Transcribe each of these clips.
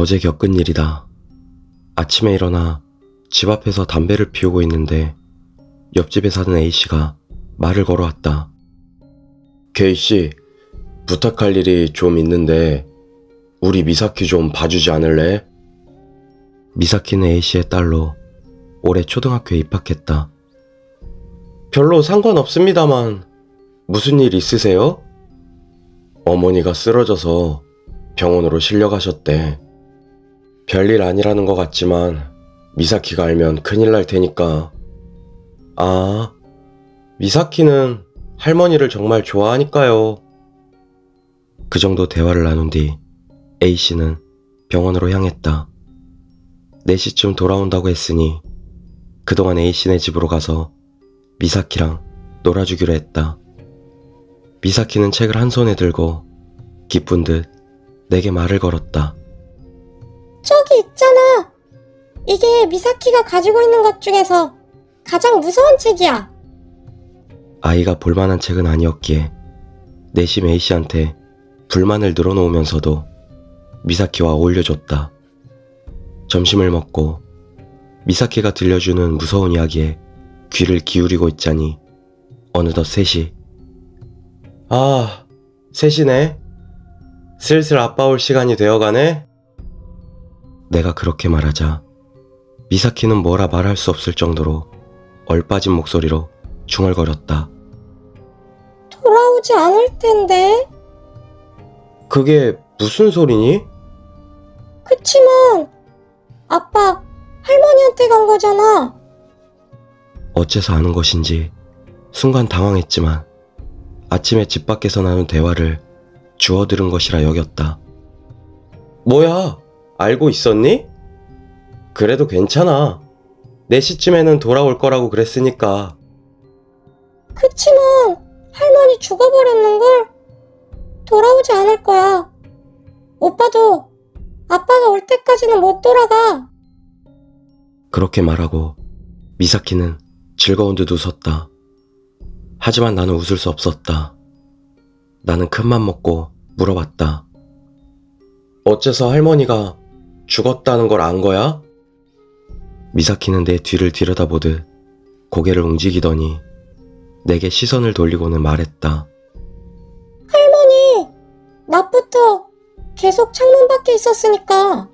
어제 겪은 일이다. 아침에 일어나 집 앞에서 담배를 피우고 있는데 옆집에 사는 A씨가 말을 걸어왔다. K씨, 부탁할 일이 좀 있는데 우리 미사키 좀 봐주지 않을래? 미사키는 A씨의 딸로 올해 초등학교에 입학했다. 별로 상관없습니다만 무슨 일 있으세요? 어머니가 쓰러져서 병원으로 실려가셨대. 별일 아니라는 것 같지만 미사키가 알면 큰일 날 테니까. 아, 미사키는 할머니를 정말 좋아하니까요. 그 정도 대화를 나눈 뒤 A씨는 병원으로 향했다. 4시쯤 돌아온다고 했으니 그동안 A씨네 집으로 가서 미사키랑 놀아주기로 했다. 미사키는 책을 한 손에 들고 기쁜 듯 내게 말을 걸었다. 저기 있잖아. 이게 미사키가 가지고 있는 것 중에서 가장 무서운 책이야. 아이가 볼만한 책은 아니었기에 내심 A씨한테 불만을 늘어놓으면서도 미사키와 어울려줬다. 점심을 먹고 미사키가 들려주는 무서운 이야기에 귀를 기울이고 있자니 어느덧 셋이 아, 셋이네. 슬슬 아빠 올 시간이 되어가네. 내가 그렇게 말하자 미사키는 뭐라 말할 수 없을 정도로 얼빠진 목소리로 중얼거렸다. 돌아오지 않을 텐데. 그게 무슨 소리니? 그치만 아빠 할머니한테 간 거잖아. 어째서 아는 것인지 순간 당황했지만 아침에 집 밖에서 나눈 대화를 주워 들은 것이라 여겼다. 뭐야, 알고 있었니? 그래도 괜찮아. 4시쯤에는 돌아올 거라고 그랬으니까. 그치만 할머니 죽어버렸는걸. 돌아오지 않을 거야. 오빠도 아빠가 올 때까지는 못 돌아가. 그렇게 말하고 미사키는 즐거운 듯 웃었다. 하지만 나는 웃을 수 없었다. 나는 큰맘 먹고 물어봤다. 어째서 할머니가 죽었다는 걸 안 거야? 미사키는 내 뒤를 들여다보듯 고개를 움직이더니 내게 시선을 돌리고는 말했다. 할머니, 낮부터 계속 창문 밖에 있었으니까.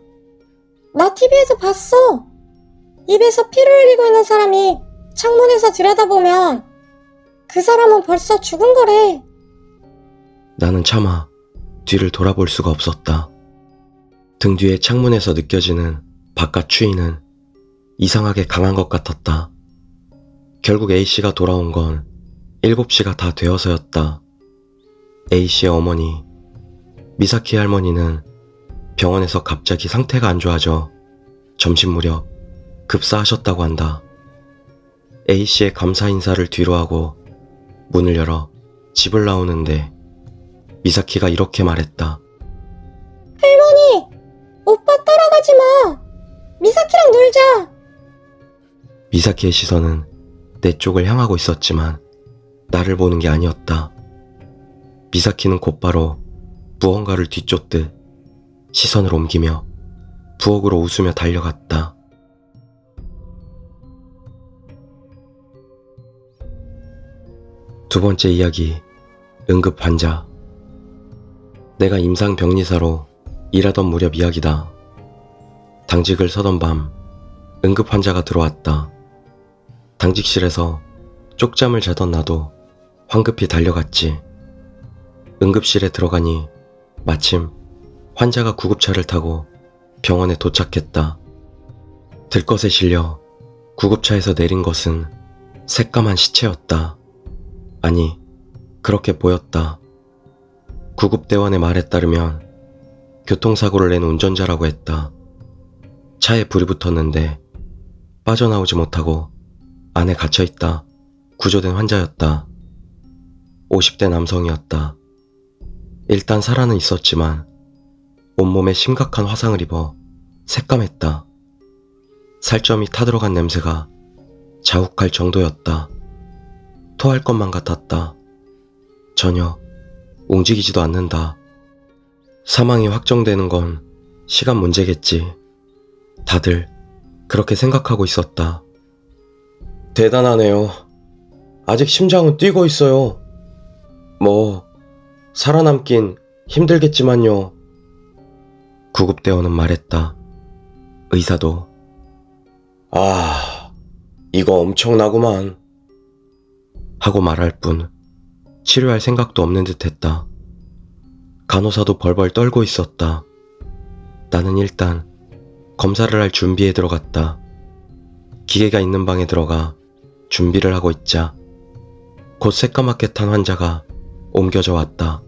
나 TV에서 봤어. 입에서 피를 흘리고 있는 사람이 창문에서 들여다보면 그 사람은 벌써 죽은 거래. 나는 차마 뒤를 돌아볼 수가 없었다. 등 뒤에 창문에서 느껴지는 바깥 추위는 이상하게 강한 것 같았다. 결국 A씨가 돌아온 건 7시가 다 되어서였다. A씨의 어머니, 미사키 할머니는 병원에서 갑자기 상태가 안 좋아져 점심 무렵 급사하셨다고 한다. A씨의 감사 인사를 뒤로 하고 문을 열어 집을 나오는데 미사키가 이렇게 말했다. 오빠 따라가지 마. 미사키랑 놀자. 미사키의 시선은 내 쪽을 향하고 있었지만 나를 보는 게 아니었다. 미사키는 곧바로 무언가를 뒤쫓듯 시선을 옮기며 부엌으로 웃으며 달려갔다. 두 번째 이야기, 응급 환자. 내가 임상병리사로 일하던 무렵 이야기다. 당직을 서던 밤, 응급 환자가 들어왔다. 당직실에서 쪽잠을 자던 나도 황급히 달려갔지. 응급실에 들어가니 마침 환자가 구급차를 타고 병원에 도착했다. 들것에 실려 구급차에서 내린 것은 새까만 시체였다. 아니, 그렇게 보였다. 구급대원의 말에 따르면 교통사고를 낸 운전자라고 했다. 차에 불이 붙었는데 빠져나오지 못하고 안에 갇혀있다. 구조된 환자였다. 50대 남성이었다. 일단 살아는 있었지만 온몸에 심각한 화상을 입어 새까맸다. 살점이 타들어간 냄새가 자욱할 정도였다. 토할 것만 같았다. 전혀 움직이지도 않는다. 사망이 확정되는 건 시간 문제겠지. 다들 그렇게 생각하고 있었다. 대단하네요. 아직 심장은 뛰고 있어요. 뭐, 살아남긴 힘들겠지만요. 구급대원은 말했다. 의사도, 아, 이거 엄청나구만. 하고 말할 뿐 치료할 생각도 없는 듯 했다. 간호사도 벌벌 떨고 있었다. 나는 일단 검사를 할 준비에 들어갔다. 기계가 있는 방에 들어가 준비를 하고 있자 곧 새까맣게 탄 환자가 옮겨져 왔다.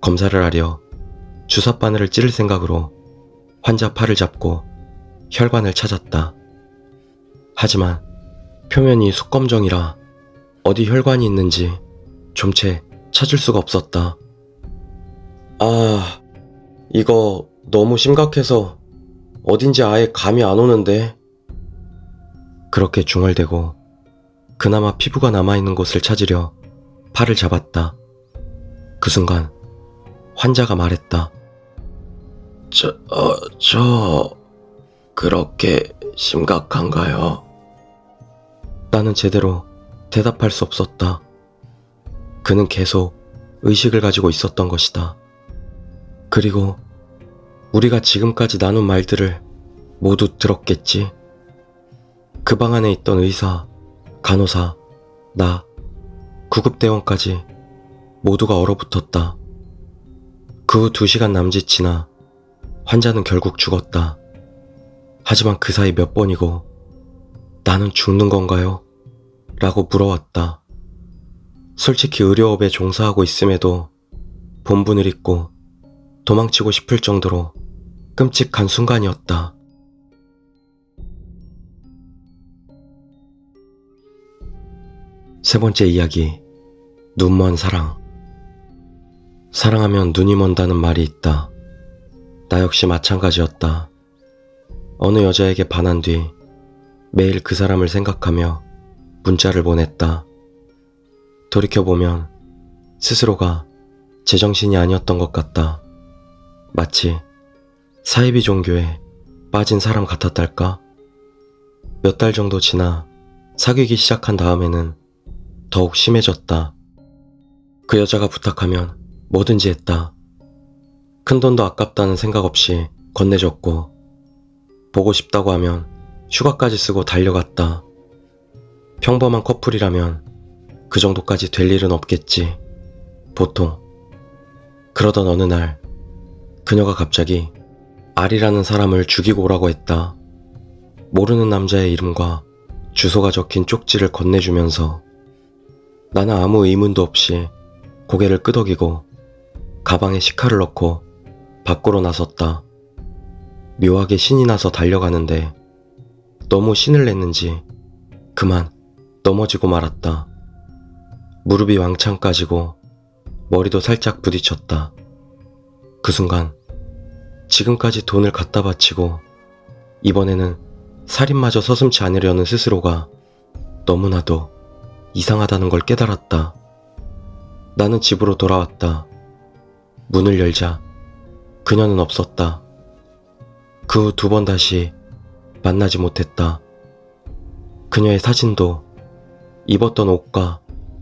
검사를 하려 주사 바늘을 찌를 생각으로 환자 팔을 잡고 혈관을 찾았다. 하지만 표면이 숙검정이라 어디 혈관이 있는지 좀채 찾을 수가 없었다. 아, 이거 너무 심각해서 어딘지 아예 감이 안 오는데. 그렇게 중얼대고 그나마 피부가 남아있는 곳을 찾으려 팔을 잡았다. 그 순간 환자가 말했다. 저, 어, 저, 그렇게 심각한가요? 나는 제대로 대답할 수 없었다. 그는 계속 의식을 가지고 있었던 것이다. 그리고 우리가 지금까지 나눈 말들을 모두 들었겠지. 그 방 안에 있던 의사, 간호사, 나, 구급대원까지 모두가 얼어붙었다. 그 후 두 시간 남짓 지나 환자는 결국 죽었다. 하지만 그 사이 몇 번이고 나는 죽는 건가요? 라고 물어왔다. 솔직히 의료업에 종사하고 있음에도 본분을 잊고 도망치고 싶을 정도로 끔찍한 순간이었다. 세 번째 이야기. 눈먼 사랑. 사랑하면 눈이 먼다는 말이 있다. 나 역시 마찬가지였다. 어느 여자에게 반한 뒤 매일 그 사람을 생각하며 문자를 보냈다. 돌이켜보면 스스로가 제정신이 아니었던 것 같다. 마치 사이비 종교에 빠진 사람 같았달까? 몇 달 정도 지나 사귀기 시작한 다음에는 더욱 심해졌다. 그 여자가 부탁하면 뭐든지 했다. 큰 돈도 아깝다는 생각 없이 건네줬고, 보고 싶다고 하면 휴가까지 쓰고 달려갔다. 평범한 커플이라면 그 정도까지 될 일은 없겠지. 보통. 그러던 어느 날, 그녀가 갑자기 알이라는 사람을 죽이고 오라고 했다. 모르는 남자의 이름과 주소가 적힌 쪽지를 건네주면서 나는 아무 의문도 없이 고개를 끄덕이고 가방에 시카를 넣고 밖으로 나섰다. 묘하게 신이 나서 달려가는데 너무 신을 냈는지 그만 넘어지고 말았다. 무릎이 왕창 까지고 머리도 살짝 부딪혔다. 그 순간 지금까지 돈을 갖다 바치고 이번에는 살인마저 서슴지 않으려는 스스로가 너무나도 이상하다는 걸 깨달았다. 나는 집으로 돌아왔다. 문을 열자 그녀는 없었다. 그 후 두 번 다시 만나지 못했다. 그녀의 사진도 입었던 옷과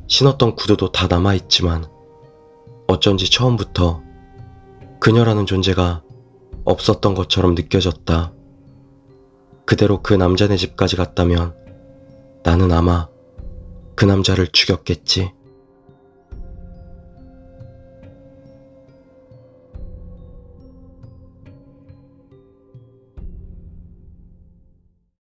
신었던 구두도 다 남아있지만 어쩐지 처음부터 그녀라는 존재가 없었던 것처럼 느껴졌다. 그대로 그 남자네 집까지 갔다면 나는 아마 그 남자를 죽였겠지.